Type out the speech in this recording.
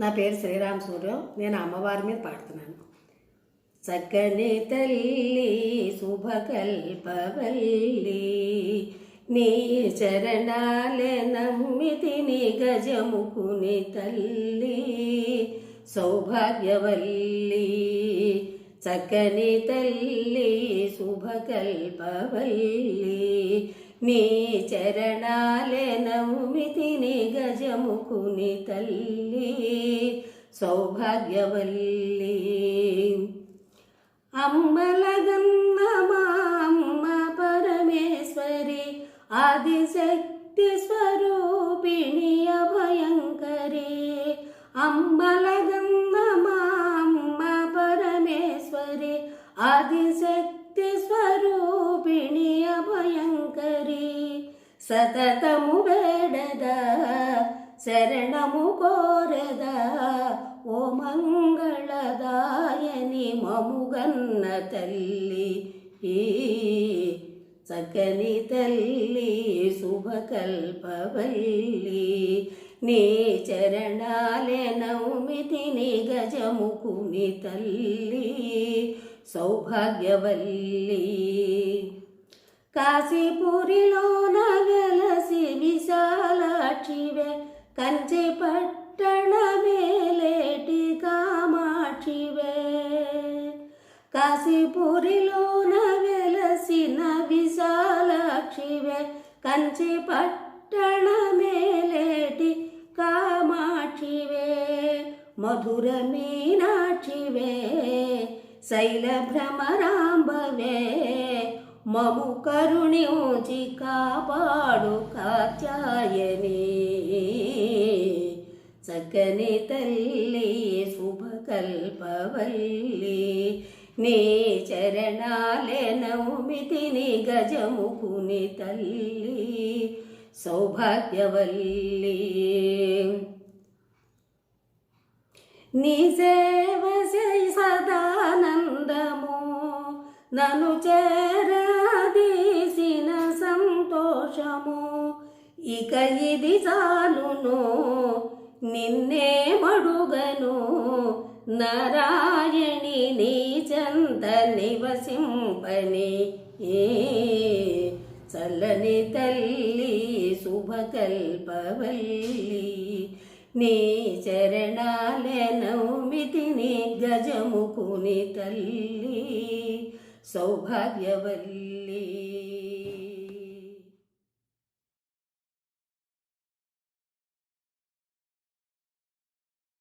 నా పేరు శ్రీరామ్ సూర్యం. నేను అమ్మవారి మీద పాడుతున్నాను. చక్కని తల్లి శుభకల్పవల్లి నీ చరణాలే నమ్మితిని గజముకుని తల్లి సౌభాగ్యవల్లి. చక్కని తల్లి శుభకల్పవల్లి నీ చరణాలే నమ్మితిని గజముకుని తల్లి సౌభాగ్యవల్లి. అమ్మలగన్న అమ్మ పరమేశ్వరి ఆదిశక్తి స్వరూపిణి అభయంకరి. అమ్మలగన్న ఆదిశక్తి స్వరూపిణి అభయంకరి సతతము వేడదా శరణము కోరదా ఓ మంగళదాయని మముగన్న తల్లి ఈ చక్కని తల్లి శుభకల్పవల్లి నీ చరణాలే నౌమితిని గజముకుని తల్లి. సౌభాగ్యవల్లి. కాశీపురిలోన వెలసి విశాలాక్షివే కంచి పట్టణ మేలేటి కామాక్షివే. కాశీపురిలోన వెలసిన విశాలాక్షివే కంచి పట్టణ మేలేటి కామాక్షివే. మధుర మీనా శైల భ్రమరాంబవే. మము కరుణించి కాపాడు కాత్యాయని. చక్కని తల్లి శుభకల్పవల్లి. నీ చరణాలే నౌమితిని గజముకుని తల్లి. సౌభాగ్యవల్లి. నీ సేవ సదానందము. నను చేరదీసిన సంతోషము. ఇక ఇది చాలును నిన్నే మడుగను. నారాయణి నీ చంత నివసింపని. చల్లని తల్లి శుభకల్పవల్లి. నీ చరణాలే నౌమితిని గజముకుని తల్లి సౌభాగ్యవల్లి.